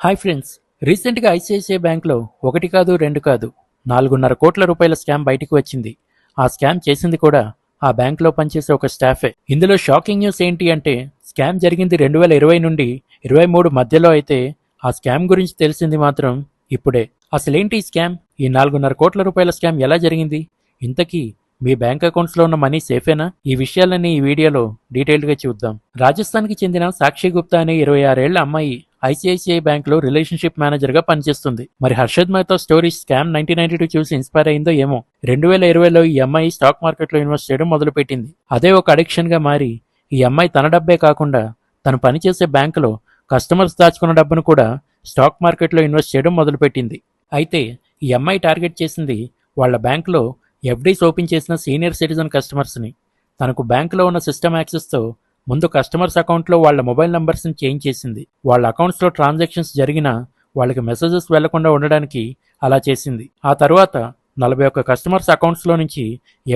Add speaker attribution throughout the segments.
Speaker 1: Hi friends రీసెంట్గా ICICI బ్యాంక్లో ఒకటి కాదు రెండు కాదు నాలుగున్నర కోట్ల రూపాయల స్కామ్ బయటికి వచ్చింది. ఆ స్కామ్ చేసింది కూడా ఆ బ్యాంక్లో పనిచేసే ఒక స్టాఫే. ఇందులో షాకింగ్ న్యూస్ ఏంటి అంటే స్కామ్ జరిగింది రెండు వేల ఇరవై నుండి ఇరవై మూడు మధ్యలో అయితే ఆ స్కామ్ గురించి తెలిసింది మాత్రం ఇప్పుడే. అసలేంటి ఈ స్కామ్? ఈ నాలుగున్నర కోట్ల రూపాయల స్కామ్ ఎలా జరిగింది? ఇంతకీ మీ బ్యాంక్ అకౌంట్స్లో ఉన్న మనీ సేఫేనా? ఈ విషయాలన్నీ ఈ వీడియోలో డీటెయిల్డ్గా చూద్దాం. రాజస్థాన్కి చెందిన సాక్షి గుప్తా అనే ఇరవై ఆరేళ్ళ అమ్మాయి ఐసిఐసిఐ బ్యాంక్లో రిలేషన్షిప్ మేనేజర్గా పనిచేస్తుంది. మరి Harshad Mehta story scam nineteen ninety two చూసి ఇన్స్పైర్ అయిందో ఏమో? రెండు వేల ఇరవైలో ఈ అమ్మాయి స్టాక్ మార్కెట్లో ఇన్వెస్ట్ చేయడం మొదలుపెట్టింది. అదే ఒక అడిక్షన్గా మారి ఈ అమ్మాయి తన డబ్బే కాకుండా తను పనిచేసే బ్యాంకులో కస్టమర్స్ దాచుకున్న డబ్బును కూడా స్టాక్ మార్కెట్లో ఇన్వెస్ట్ చేయడం మొదలుపెట్టింది. అయితే ఈ అమ్మాయి టార్గెట్ చేసింది వాళ్ళ బ్యాంకులో ఎఫ్డీస్ ఓపెన్ చేసిన సీనియర్ సిటిజన్ కస్టమర్స్ని. తనకు బ్యాంకులో ఉన్న సిస్టమ్ యాక్సెస్తో ముందు కస్టమర్స్ అకౌంట్లో వాళ్ళ మొబైల్ నంబర్స్ని చేంజ్ చేసింది. వాళ్ళ అకౌంట్స్లో ట్రాన్సాక్షన్స్ జరిగినా వాళ్ళకి మెసేజెస్ వెళ్ళకుండా ఉండడానికి అలా చేసింది. ఆ తర్వాత నలభై ఒక్క కస్టమర్స్ అకౌంట్స్లో నుంచి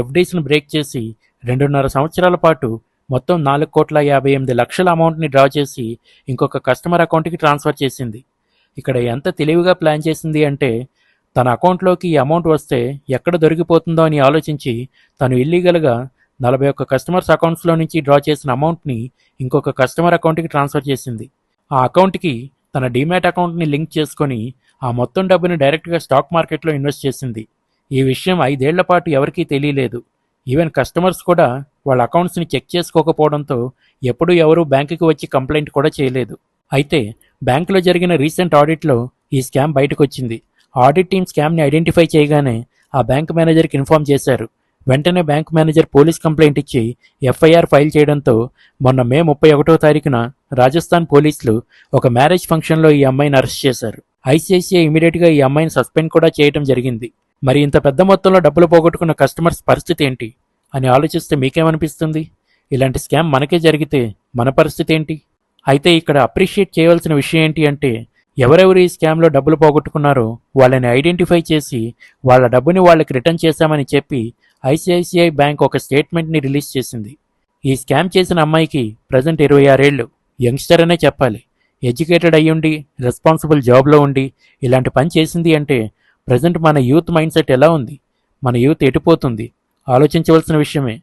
Speaker 1: ఎఫ్డీస్ని బ్రేక్ చేసి రెండున్నర సంవత్సరాల పాటు మొత్తం నాలుగు కోట్ల యాభై ఎనిమిది లక్షల అమౌంట్ని డ్రా చేసి ఇంకొక కస్టమర్ అకౌంట్కి ట్రాన్స్ఫర్ చేసింది. ఇక్కడ ఎంత తెలివిగా ప్లాన్ చేసింది అంటే తన అకౌంట్లోకి ఈ అమౌంట్ వస్తే ఎక్కడ దొరికిపోతుందో అని ఆలోచించి తను ఇల్లీగల్గా నలభై ఒక్క కస్టమర్స్ అకౌంట్స్లో నుంచి డ్రా చేసిన అమౌంట్ని ఇంకొక కస్టమర్ అకౌంట్కి ట్రాన్స్ఫర్ చేసింది. ఆ అకౌంట్కి తన డీమ్యాట్ అకౌంట్ని లింక్ చేసుకొని ఆ మొత్తం డబ్బుని డైరెక్ట్గా స్టాక్ మార్కెట్లో ఇన్వెస్ట్ చేసింది. ఈ విషయం ఐదేళ్ళ పాటు ఎవరికీ తెలియలేదు. ఈవెన్ కస్టమర్స్ కూడా వాళ్ళ అకౌంట్స్ని చెక్ చేసుకోకపోవడంతో ఎప్పుడూ ఎవరూ బ్యాంకుకి వచ్చి కంప్లైంట్ కూడా చేయలేదు. అయితే బ్యాంకులో జరిగిన రీసెంట్ ఆడిట్లో ఈ స్కామ్ బయటకు వచ్చింది ఆడిట్ టీం స్కామ్ని ఐడెంటిఫై చేయగానే ఆ బ్యాంక్ మేనేజర్కి ఇన్ఫార్మ్ చేశారు. వెంటనే బ్యాంక్ మేనేజర్ పోలీస్ కంప్లైంట్ ఇచ్చి ఎఫ్ఐఆర్ ఫైల్ చేయడంతో మొన్న మే ముప్పై ఒకటో తారీఖున రాజస్థాన్ పోలీసులు ఒక మ్యారేజ్ ఫంక్షన్లో ఈ అమ్మాయిని అరెస్ట్ చేశారు. ఐసీఐసీఐ ఇమీడియట్గా ఈ అమ్మాయిని సస్పెండ్ కూడా చేయడం జరిగింది. మరి ఇంత పెద్ద మొత్తంలో డబ్బులు పోగొట్టుకున్న కస్టమర్స్ పరిస్థితి ఏంటి? అని ఆలోచిస్తే మీకేమనిపిస్తుంది? ఇలాంటి స్కామ్ మనకే జరిగితే మన పరిస్థితి ఏంటి? అయితే ఇక్కడ అప్రిషియేట్ చేయవలసిన విషయం ఏంటి అంటే ఎవరెవరు ఈ స్కామ్లో డబ్బులు పోగొట్టుకున్నారో వాళ్ళని ఐడెంటిఫై చేసి వాళ్ళ డబ్బుని వాళ్ళకి రిటర్న్ చేశామని చెప్పి ఐసిఐసిఐ బ్యాంక్ ఒక స్టేట్మెంట్ని రిలీజ్ చేసింది. ఈ స్కామ్ చేసిన అమ్మాయికి ప్రజెంట్ ఇరవై ఆరేళ్ళు యంగ్స్టర్ అనే చెప్పాలి. ఎడ్యుకేటెడ్ అయ్యుండి రెస్పాన్సిబుల్ జాబ్లో ఉండి ఇలాంటి పని చేసింది అంటే ప్రజెంట్ మన యూత్ మైండ్ సెట్ ఎలా ఉంది? మన యూత్ ఎటుపోతుంది ఆలోచించవలసిన విషయమే.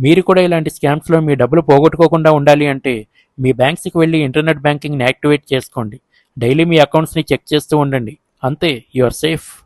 Speaker 1: మీరు కూడా ఇలాంటి స్కామ్స్లో మీ డబ్బులు పోగొట్టుకోకుండా ఉండాలి అంటే మీ బ్యాంక్స్కి వెళ్ళి ఇంటర్నెట్ బ్యాంకింగ్ని యాక్టివేట్ చేసుకోండి. డైలీ మీ అకౌంట్స్ని చెక్ చేస్తూ ఉండండి. అంతే యు ఆర్ సేఫ్.